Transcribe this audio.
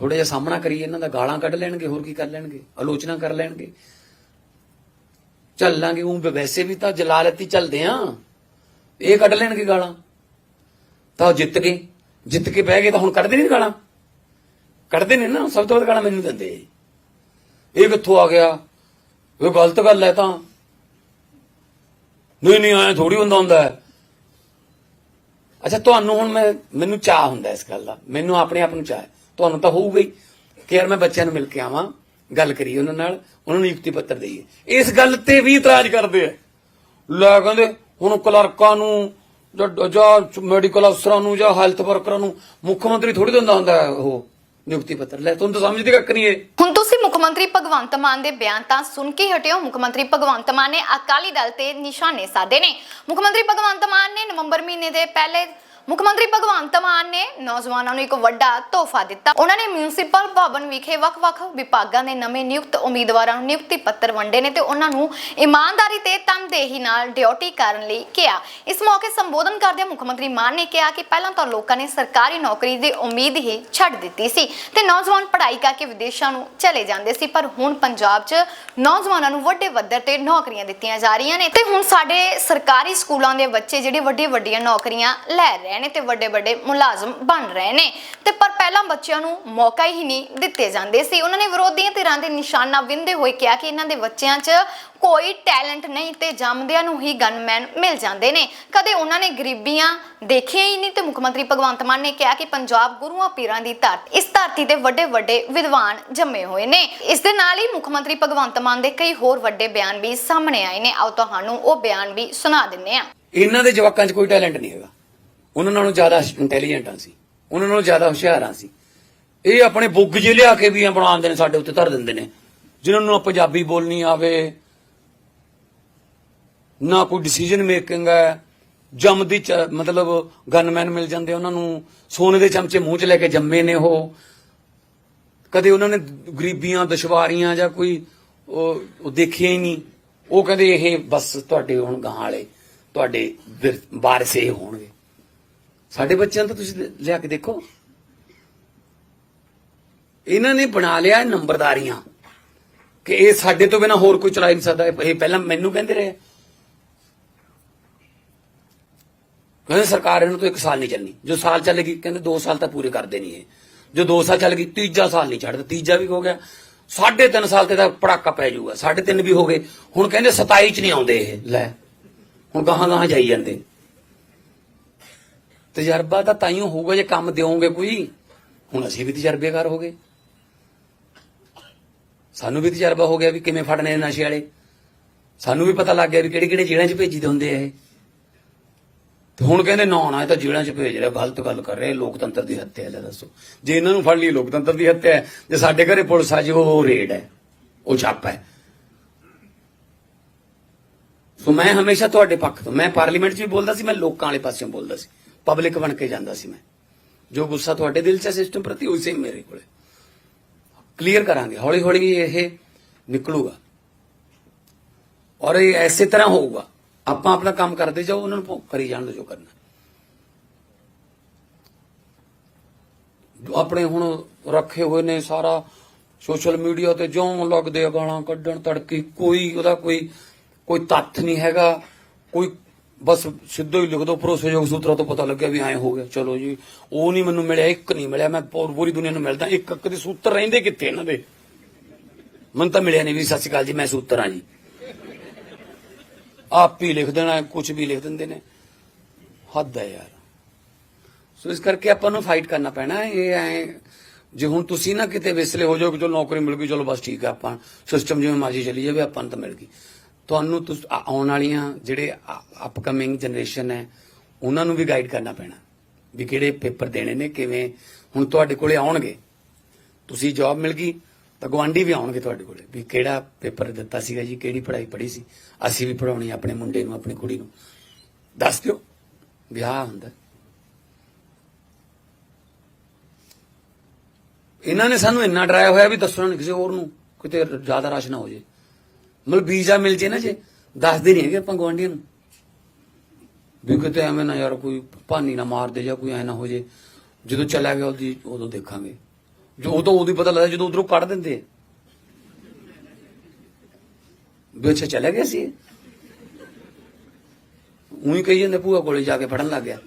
ਥੋੜਾ ਜਿਹਾ ਸਾਹਮਣਾ ਕਰੀਏ, ਇਹਨਾਂ ਦਾ ਗਾਲਾਂ ਕੱਢ ਲੈਣਗੇ, ਹੋਰ ਕੀ ਕਰ ਲੈਣਗੇ? ਆਲੋਚਨਾ ਕਰ ਲੈਣਗੇ। ਚੱਲਾਂਗੇ ਉਹ ਵੈਸੇ ਵੀ ਤਾਂ ਜਲਾਲਤੀ ਚੱਲਦੇ ਆ। ਇਹ ਕੱਢ ਲੈਣਗੇ ਗਾਲਾਂ। ਤਾਂ ਉਹ ਜਿੱਤ ਗਏ। ਜਿੱਤ ਕੇ ਬਹਿ ਗਏ ਤਾਂ ਹੁਣ ਕੱਢਦੇ ਨਹੀਂ ਗਾਲਾਂ। ਕੱਢਦੇ ਨੇ ਨਾ, ਸਭ ਤੋਂ ਵੱਧ ਗਾਲਾਂ ਮੈਨੂੰ ਦਿੰਦੇ। ਇਹ ਕਿੱਥੋਂ ਆ ਗਿਆ? ਇਹ ਗਲਤ ਗੱਲ ਹੈ ਤਾਂ। ਨਹੀਂ ਨਹੀਂ ਆਇਆ ਥੋੜੀ ਹੁੰਦਾ ਹੁੰਦਾ ਅੱਛਾ, ਤੁਹਾਨੂੰ ਹੁਣ ਮੈਂ, ਮੈਨੂੰ ਚਾਹ ਹੁੰਦਾ ਇਸ ਗੱਲ ਦਾ। ਮੈਨੂੰ ਆਪਣੇ ਆਪ ਨੂੰ ਚਾਹ ਤੁਹਾਨੂੰ ਤਾਂ ਹੋਊਗਾ ਹੀ ਕਿ ਯਾਰ ਮੈਂ ਬੱਚਿਆਂ ਨੂੰ ਮਿਲ ਕੇ ਆਵਾਂ, ਗੱਲ ਕਰੀਏ ਉਹਨਾਂ ਨਾਲ, ਉਹਨਾਂ ਨੂੰ ਨਿਯੁਕਤੀ ਪੱਤਰ ਦੇਈਏ। ਇਸ ਗੱਲ ਤੇ ਵੀ ਇਤਰਾਜ਼ ਕਰਦੇ ਆ। ਲੈ ਕਹਿੰਦੇ, ਹੁਣ ਕਲਰਕਾਂ ਨੂੰ, ਜਾਂ- ਮੈਡੀਕਲ ਅਫਸਰਾਂ ਨੂੰ, ਜਾਂ ਹੈਲਥ ਵਰਕਰਾਂ ਨੂੰ ਮੁੱਖ ਮੰਤਰੀ ਥੋੜੀ ਦਿੰਦਾ ਹੁੰਦਾ ਉਹ ਨਿਯੁਕਤੀ ਪੱਤਰ। ਲੈ, ਤੁਹਾਨੂੰ ਤਾਂ ਸਮਝਦੀ ਕੱਕ ਨਹੀਂ ਇਹ। ਮੰਤਰੀ ਭਗਵੰਤ ਮਾਨ ਦੇ ਬਿਆਨ ਤਾਂ ਸੁਣ ਕੇ ਹਟਿਓ। ਮੁੱਖ ਮੰਤਰੀ ਭਗਵੰਤ ਮਾਨ ਨੇ ਅਕਾਲੀ ਦਲ ਤੇ ਨਿਸ਼ਾਨੇ ਸਾਧੇ ਨੇ। ਮੁੱਖ ਮੰਤਰੀ ਭਗਵੰਤ ਮਾਨ ਨੇ ਨਵੰਬਰ ਮਹੀਨੇ ਦੇ ਪਹਿਲੇ ਮੁੱਖ ਮੰਤਰੀ ਭਗਵੰਤ ਮਾਨ ਨੇ ਨੌਜਵਾਨਾਂ ਨੂੰ ਇੱਕ ਵੱਡਾ ਤੋਹਫਾ ਦਿੱਤਾ। ਉਹਨਾਂ ਨੇ ਮਿਊਨਿਸਪਲ ਭਵਨ ਵਿਖੇ ਵੱਖ-ਵੱਖ ਵਿਭਾਗਾਂ ਦੇ ਨਵੇਂ ਨਿਯੁਕਤ ਉਮੀਦਵਾਰਾਂ ਨੂੰ ਨਿਯੁਕਤੀ ਪੱਤਰ ਵੰਡੇ ਨੇ ਤੇ ਉਹਨਾਂ ਨੂੰ ਇਮਾਨਦਾਰੀ ਤੇ ਤਨਦੇਹੀ ਨਾਲ ਡਿਊਟੀ ਕਰਨ ਲਈ ਕਿਹਾ। ਇਸ ਮੌਕੇ ਸੰਬੋਧਨ ਕਰਦਿਆਂ ਮੁੱਖ ਮੰਤਰੀ ਮਾਨ ਨੇ ਕਿਹਾ ਕਿ ਪਹਿਲਾਂ ਤਾਂ ਲੋਕਾਂ ਨੇ ਸਰਕਾਰੀ ਨੌਕਰੀ ਦੀ ਉਮੀਦ ਹੀ ਛੱਡ ਦਿੱਤੀ ਸੀ ਤੇ ਨੌਜਵਾਨ ਪੜ੍ਹਾਈ ਕਰਕੇ ਵਿਦੇਸ਼ਾਂ ਨੂੰ ਚਲੇ ਜਾਂਦੇ ਸੀ, ਪਰ ਹੁਣ ਪੰਜਾਬ 'ਚ ਨੌਜਵਾਨਾਂ ਨੂੰ ਵੱਡੇ ਪੱਧਰ ਤੇ ਨੌਕਰੀਆਂ ਦਿੱਤੀਆਂ ਜਾ ਰਹੀਆਂ ਨੇ ਤੇ ਹੁਣ ਸਾਡੇ ਸਰਕਾਰੀ ਸਕੂਲਾਂ ਦੇ ਬੱਚੇ ਜਿਹੜੇ ਵੱਡੀਆਂ ਵੱਡੀਆਂ ਨੌਕਰੀਆਂ ਲੈ ਰਹੇ ਨੇ ਤੇ ਵੱਡੇ ਵੱਡੇ ਮੁਲਾਜ਼ਮ ਬਣ ਰਹੇ ਨੇ। ਤੇ ਪਰ ਪਹਿਲਾਂ ਬੱਚਿਆਂ ਨੂੰ ਮੌਕਾ ਹੀ ਨਹੀਂ ਦਿੱਤੇ ਜਾਂਦੇ ਸੀ। ਉਹਨਾਂ ਨੇ ਵਿਰੋਧੀਆਂ ਧਿਰਾਂ ਦੇ ਨਿਸ਼ਾਨਾ ਵਿੰਦੇ ਹੋਏ ਕਿਹਾ ਕਿ ਇਹਨਾਂ ਦੇ ਬੱਚਿਆਂ 'ਚ ਕੋਈ ਟੈਲੈਂਟ ਨਹੀਂ ਤੇ ਜੰਮਦਿਆਂ ਨੂੰ ਹੀ ਗਨਮੈਨ ਮਿਲ ਜਾਂਦੇ ਨੇ। ਕਦੇ ਉਹਨਾਂ ਨੇ ਗਰੀਬੀਆਂ ਦੇਖੀਆਂ ਹੀ ਨਹੀਂ ਤੇ ਮੁੱਖ ਮੰਤਰੀ ਭਗਵੰਤ ਮਾਨ ਨੇ ਕਿਹਾ ਕਿ ਪੰਜਾਬ ਗੁਰੂਆਂ ਪੀਰਾਂ ਦੀ ਧਰਤੀ, ਇਸ ਧਰਤੀ ਤੇ ਵੱਡੇ ਵੱਡੇ ਵਿਦਵਾਨ ਜੰਮੇ ਹੋਏ ਨੇ। ਇਸ ਦੇ ਨਾਲ ਹੀ ਮੁੱਖ ਮੰਤਰੀ ਭਗਵੰਤ ਮਾਨ ਦੇ ਕਈ ਹੋਰ ਵੱਡੇ ਬਿਆਨ ਵੀ ਸਾਹਮਣੇ ਆਏ ਨੇ। ਆਓ ਤੁਹਾਨੂੰ ਉਹ ਬਿਆਨ ਵੀ ਸੁਣਾ ਦਿੰਨੇ ਆ ਇਹਨਾਂ ਦੇ ਜਵਾਕਾਂ 'ਚ ਕੋਈ ਟੈਲੈਂਟ ਨਹੀਂ ਹੈਗਾ। ਉਹਨਾਂ ਨਾਲੋਂ ਜ਼ਿਆਦਾ ਇੰਟੈਲੀਜੈਂਟਾਂ ਸੀ ਉਹਨਾਂ ਨਾਲੋਂ ਜ਼ਿਆਦਾ ਹੁਸ਼ਿਆਰਾਂ ਸੀ ਇਹ ਆਪਣੇ ਬੁੱਗ ਜੇ ਲਿਆ ਕੇ ਵੀ ਬਣਾਉਂਦੇ ਨੇ, ਸਾਡੇ ਉੱਤੇ ਧਰ ਦਿੰਦੇ ਨੇ। ਜਿਨ੍ਹਾਂ ਨੂੰ ਪੰਜਾਬੀ ਬੋਲਣੀ ਆਵੇ, ਨਾ ਕੋਈ ਡਿਸੀਜਨ ਮੇਕਿੰਗ ਹੈ ਜੰਮਦੀ ਚ- ਮਤਲਬ ਗਨਮੈਨ ਮਿਲ ਜਾਂਦੇ ਉਹਨਾਂ ਨੂੰ, ਸੋਨੇ ਦੇ ਚਮਚੇ ਮੂੰਹ 'ਚ ਲੈ ਕੇ ਜੰਮੇ ਨੇ ਉਹ। ਕਦੇ ਉਹਨਾਂ ਨੇ ਗਰੀਬੀਆਂ, ਦੁਸ਼ਵਾਰੀਆਂ ਜਾਂ ਕੋਈ ਉਹ ਉਹ ਦੇਖਿਆ ਹੀ ਨਹੀਂ। ਉਹ ਕਹਿੰਦੇ ਇਹ ਬਸ ਤੁਹਾਡੇ ਹੁਣ ਗਾਂ ਵਾਲੇ, ਤੁਹਾਡੇ ਵਿਰ- ਇਹ ਹੋਣਗੇ। ਸਾਡੇ ਬੱਚਿਆਂ ਨੂੰ ਤਾਂ ਤੁਸੀਂ ਲਿਆ ਕੇ ਦੇਖੋ। ਇਹਨਾਂ ਨੇ ਬਣਾ ਲਿਆ ਨੰਬਰਦਾਰੀਆਂ ਕਿ ਇਹ ਸਾਡੇ ਤੋਂ ਬਿਨਾ ਹੋਰ ਕੋਈ ਚਲਾ ਹੀ ਨਹੀਂ ਸਕਦਾ। ਇਹ ਪਹਿਲਾਂ ਮੈਨੂੰ ਕਹਿੰਦੇ ਰਹੇ। ਕਹਿੰਦੇ ਸਰਕਾਰ ਇਹਨਾਂ ਤੋਂ ਇੱਕ ਸਾਲ ਨਹੀਂ ਚੱਲਣੀ। ਜੋ ਸਾਲ ਚੱਲੇਗੀ, ਕਹਿੰਦੇ 2 ਸਾਲ ਤਾਂ ਪੂਰੇ ਕਰਦੇ ਨਹੀਂ ਇਹ। ਜੋ 2 ਸਾਲ ਚੱਲ ਗਈ ਤੀਜਾ ਸਾਲ ਨਹੀਂ ਛੱਡਦਾ। ਤੀਜਾ ਵੀ ਹੋ ਗਿਆ। ਸਾਢੇ ਤਿੰਨ ਸਾਲ ਤੇ ਤਾਂ ਪੜਾਕਾ ਪੈ ਜਾਊਗਾ। ਸਾਢੇ ਤਿੰਨ ਵੀ ਹੋ ਗਏ। ਹੁਣ ਕਹਿੰਦੇ 27 ਚ ਨਹੀਂ ਆਉਂਦੇ ਇਹ। ਲੈ, ਹੁਣ ਗਾਹਾਂ ਗਾਹਾਂ ਜਾਈ ਜਾਂਦੇ। ਤਜਰਬਾ ਤਾਂ ਤਾਈਓ ਹੋਊਗਾ ਜੇ ਕੰਮ ਦਿਓਗੇ ਕੋਈ। ਹੁਣ ਅਸੀਂ ਵੀ ਤਜਰਬੇਕਾਰ ਹੋ ਗਏ। ਸਾਨੂੰ ਵੀ ਤਜਰਬਾ ਹੋ ਗਿਆ ਵੀ ਕਿਵੇਂ ਫੜਨੇ ਨਸ਼ੇ ਵਾਲੇ। ਸਾਨੂੰ ਵੀ ਪਤਾ ਲੱਗ ਗਿਆ ਵੀ ਕਿਹੜੇ ਕਿਹੜੇ ਜੇਲ੍ਹਾਂ 'ਚ ਭੇਜੀਦੇ ਹੁੰਦੇ ਆ ਇਹ। ਤੇ ਹੁਣ ਕਹਿੰਦੇ, ਨਾ ਨਾ, ਇਹ ਤਾਂ ਜੇਲ੍ਹਾਂ 'ਚ ਭੇਜ ਰਿਹਾ, ਗਲਤ ਗੱਲ ਕਰ ਰਹੇ ਲੋਕਤੰਤਰ ਦੀ ਹੱਤਿਆ ਹੈ ਦੱਸੋ। ਜੇ ਇਹਨਾਂ ਨੂੰ ਫੜ ਲਈ, ਲੋਕਤੰਤਰ ਦੀ ਹੱਤਿਆ ਹੈ, ਜੇ ਸਾਡੇ ਘਰੇ ਪੁਲਿਸ ਆ ਜੀ ਉਹ ਰੇਡ ਹੈ, ਉਹ ਛਾਪਾ ਹੈ। ਸੋ ਮੈਂ ਹਮੇਸ਼ਾ ਤੁਹਾਡੇ ਪੱਖ ਤੋਂ, ਮੈਂ ਪਾਰਲੀਮੈਂਟ 'ਚ ਵੀ ਬੋਲਦਾ ਸੀ, ਮੈਂ ਲੋਕਾਂ ਵਾਲੇ ਪਾਸਿਓਂ ਬੋਲਦਾ ਸੀ। ਪਬਲਿਕ ਬਣ ਕੇ ਜਾਂਦਾ ਸੀ ਮੈਂ। ਜੋ ਗੁੱਸਾ ਤੁਹਾਡੇ ਦਿਲ 'ਚ ਸਿਸਟਮ ਪ੍ਰਤੀ, ਉਹ ਸੇਮ ਮੇਰੇ ਕੋਲੇ। ਕਲੀਅਰ ਕਰਾਂਗੇ। ਹੌਲੀ ਹੌਲੀ ਇਹ ਨਿਕਲੂਗਾ। ਔਰ ਇਹ ਐਸੇ ਤਰ੍ਹਾਂ ਹੋਊਗਾ। ਆਪਾਂ ਆਪਣਾ ਕੰਮ ਕਰਦੇ ਜਾਓ, ਉਹਨਾਂ ਨੂੰ ਕਰੀ ਜਾਣ ਦਿਓ ਜੋ ਕਰਨਾ। ਆਪਣੇ ਹੁਣ ਰੱਖੇ ਹੋਏ ਨੇ ਸਾਰਾ ਸੋਸ਼ਲ ਮੀਡੀਆ ਤੇ ਜਿਉਂ ਲੱਗਦੇ ਆ ਗਾਲਾਂ ਕੱਢਣ ਤੜਕੀ, ਕੋਈ ਉਹਦਾ ਕੋਈ ਕੋਈ ਤੱਥ ਨਹੀਂ ਹੈਗਾ। ਕੋਈ ਬਸ ਸਿੱਧੋ ਹੀ ਲਿਖ ਦੋ ਭਰੋਸੇਯੋਗ ਸੂਤਰਾਂ ਤੋਂ ਪਤਾ ਲੱਗਿਆ ਵੀ ਐਂ ਹੋ ਗਿਆ। ਚਲੋ ਜੀ, ਉਹ ਨਹੀਂ ਮੈਨੂੰ ਮਿਲਿਆ, ਇੱਕ ਨਹੀਂ ਮਿਲਿਆ। ਮੈਂ ਪੂਰੀ ਦੁਨੀਆ ਨੂੰ ਮਿਲਦਾ, ਇੱਕ ਇੱਕ ਦੇ ਸੂਤਰ ਰਹਿੰਦੇ ਕਿੱਥੇ ਇਹਨਾਂ ਦੇ? ਮੈਨੂੰ ਤਾਂ ਮਿਲਿਆ ਨਹੀਂ ਵੀ ਸਤਿ ਸ਼੍ਰੀ ਅਕਾਲ ਜੀ, ਮੈਂ ਸੂਤਰ ਹਾਂ ਜੀ। ਆਪ ਹੀ ਲਿਖ ਦੇਣਾ ਕੁਝ ਵੀ ਲਿਖ ਦਿੰਦੇ ਨੇ। ਹੱਦ ਹੈ ਯਾਰ। ਸੋ ਇਸ ਕਰਕੇ ਆਪਾਂ ਨੂੰ ਫਾਈਟ ਕਰਨਾ ਪੈਣਾ ਹੈ। ਇਹ ਐ। ਜੇ ਹੁਣ ਤੁਸੀਂ ਨਾ ਕਿਤੇ ਵਿਸਲੇ ਹੋ ਜਾਓ ਕਿ ਚਲੋ ਨੌਕਰੀ ਮਿਲ ਗਈ, ਚਲੋ ਬਸ ਠੀਕ ਆ ਆਪਾਂ। ਸਿਸਟਮ ਜਿਵੇਂ ਮਰਜ਼ੀ ਚਲੀ ਜਾਵੇ, ਆਪਾਂ ਨੂੰ ਤਾਂ ਮਿਲ ਗਈ। ਤੁਹਾਨੂੰ ਤੁਸ- ਆਉਣ ਵਾਲੀਆਂ ਜਿਹੜੇ ਅਪਕਮਿੰਗ ਜਨਰੇਸ਼ਨ ਹੈ, ਉਹਨਾਂ ਨੂੰ ਵੀ ਗਾਈਡ ਕਰਨਾ ਪੈਣਾ। ਵੀ ਕਿਹੜੇ ਪੇਪਰ ਦੇਣੇ ਨੇ, ਕਿਵੇਂ ਹੁਣ ਤੁਹਾਡੇ ਕੋਲੇ ਆਉਣਗੇ। ਤੁਸੀਂ ਜੌਬ ਮਿਲ ਗਈ, ਤਾਂ ਗਵਾਂਢੀ ਵੀ ਆਉਣਗੇ ਤੁਹਾਡੇ ਕੋਲੇ। ਵੀ ਕਿਹੜਾ ਪੇਪਰ ਦਿੱਤਾ ਸੀਗਾ ਜੀ, ਕਿਹੜੀ ਪੜ੍ਹਾਈ ਪੜ੍ਹੀ ਸੀ। ਅਸੀਂ ਵੀ ਪੜਾਉਣੀ ਆਪਣੇ ਮੁੰਡੇ ਨੂੰ, ਆਪਣੀ ਕੁੜੀ ਨੂੰ। ਦੱਸ ਦਿਓ ਵਿਆਹ ਹੁੰਦਾ। ਇਹਨਾਂ ਨੇ ਸਾਨੂੰ ਇੰਨਾ ਡਰਾਇਆ ਹੋਇਆ ਵੀ ਦੱਸਣਾ ਨਹੀਂ ਕਿਸੇ ਹੋਰ ਨੂੰ, ਕਿਤੇ ਜ਼ਿਆਦਾ ਰਸ਼ ਨਾ ਹੋ ਜੇ ਮਤਲਬ ਵੀਜ਼ਾ ਮਿਲ ਜੇ ਨਾ ਜੇ, ਦੱਸਦੇ ਨਹੀਂ ਹੈਗੇ ਆਪਾਂ ਗਵਾਂਢੀਆਂ ਨੂੰ। ਵੀ ਕਿਤੇ ਐਵੇਂ ਨਾ ਯਾਰ ਕੋਈ ਭਾਨੀ ਨਾ ਮਾਰ ਦੇ ਜਾਂ ਕੋਈ ਐ ਨਾ ਹੋ ਜੇ। ਜਦੋਂ ਚਲਾ ਗਿਆ ਉਹਦੀ, ਉਦੋਂ ਦੇਖਾਂਗੇ। ਜੋ ਉਦੋਂ ਉਹਦੀ ਪਤਾ ਲੱਗਦਾ ਜਦੋਂ ਉਧਰੋਂ ਕੱਢ ਦਿੰਦੇ ਵੀ ਅੱਛਾ, ਚਲੇ ਗਏ ਸੀ। ਉਹੀ ਕਹੀ ਜਾਂਦੇ, ਭੂਆ ਕੋਲੇ ਜਾ ਕੇ ਫੜਨ ਲੱਗ ਗਿਆ।